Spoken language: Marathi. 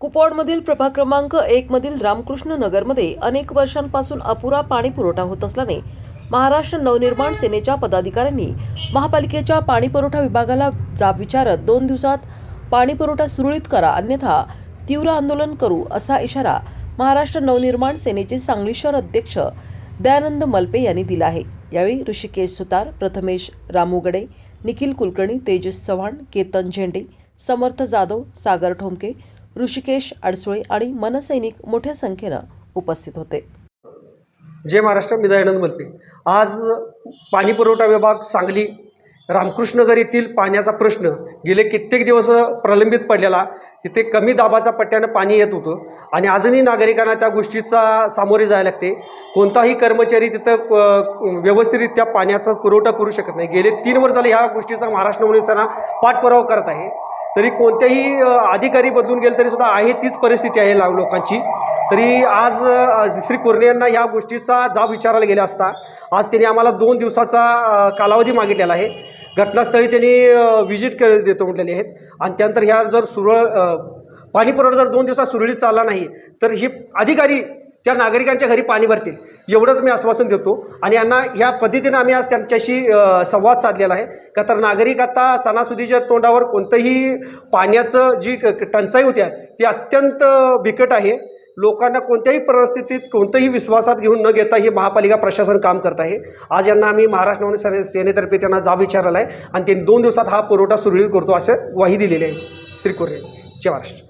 कुपवाडमधील प्रभाग क्रमांक एक मधील रामकृष्ण नगरमध्ये अनेक वर्षांपासून अपुरा पाणी पुरवठा होत असल्याने महाराष्ट्र नवनिर्माण सेनेच्या पदाधिकाऱ्यांनी महापालिकेच्या पाणीपुरवठा विभागाला जाब विचारत दोन दिवसात पाणीपुरवठा सुरळीत करा अन्यथा तीव्र आंदोलन करू असा इशारा महाराष्ट्र नवनिर्माण सेनेचे सांगली शहर अध्यक्ष दयानंद मलपे यांनी दिला आहे. यावेळी ऋषिकेश सुतार प्रथमेश रामूगडे निखिल कुलकर्णी तेजस चव्हाण केतन झेंडे समर्थ जाधव सागर ठोंबके ऋषिकेश अडसुळे आणि मनसैनिक मोठ्या संख्येनं उपस्थित होते. जय महाराष्ट्र मी दयानंद मलपे. आज पाणी पुरवठा विभाग सांगली रामकृष्णनगर येथील पाण्याचा प्रश्न गेले कित्येक दिवस प्रलंबित पडलेला. तिथे कमी दाबाच्या पट्ट्यानं पाणी येत होतं आणि अजूनही नागरिकांना त्या गोष्टीचा सामोरे जायला लागते. कोणताही कर्मचारी तिथं व्यवस्थितरित्या पाण्याचा पुरवठा करू शकत नाही. गेले तीन वर्ष झाले ह्या गोष्टीचा महाराष्ट्र पोलिसांना पाठपुरावा करत आहे. तरी कोणत्याही अधिकारी बदलून गेले तरी सुद्धा आहे तीच परिस्थिती आहे लाव लोकांची. तरी आज श्री कुर्णे यांना ह्या गोष्टीचा जाब विचारायला गेला असता आज त्यांनी आम्हाला दोन दिवसाचा कालावधी मागितलेला आहे. घटनास्थळी त्यांनी व्हिजिट कर देतो म्हटलेले आहेत. आणि त्यानंतर ह्या जर सुरळ पाणीपुरवठा जर दोन दिवसात सुरळीत चालला नाही तर ही अधिकारी त्या नागरिकांच्या घरी पाणी भरतील. एवढंच मी आश्वासन देतो. आणि यांना ह्या पद्धतीनं आम्ही आज त्यांच्याशी संवाद साधलेला आहे. का तर नागरिक आता सणासुदीच्या तोंडावर कोणतंही पाण्याचं जी टंचाई होत्या ती अत्यंत बिकट आहे. लोकांना कोणत्याही परिस्थितीत कोणतंही विश्वासात घेऊन न घेता ही महापालिका प्रशासन काम करत आहे. आज यांना आम्ही महाराष्ट्र नवनी सेने सेनेतर्फे त्यांना जाब विचारला आहे. आणि त्यांनी दोन दिवसात हा पुरवठा सुरळीत करतो असं ग्वाही दिलेली आहे. श्री कोरे जय महाराष्ट्र.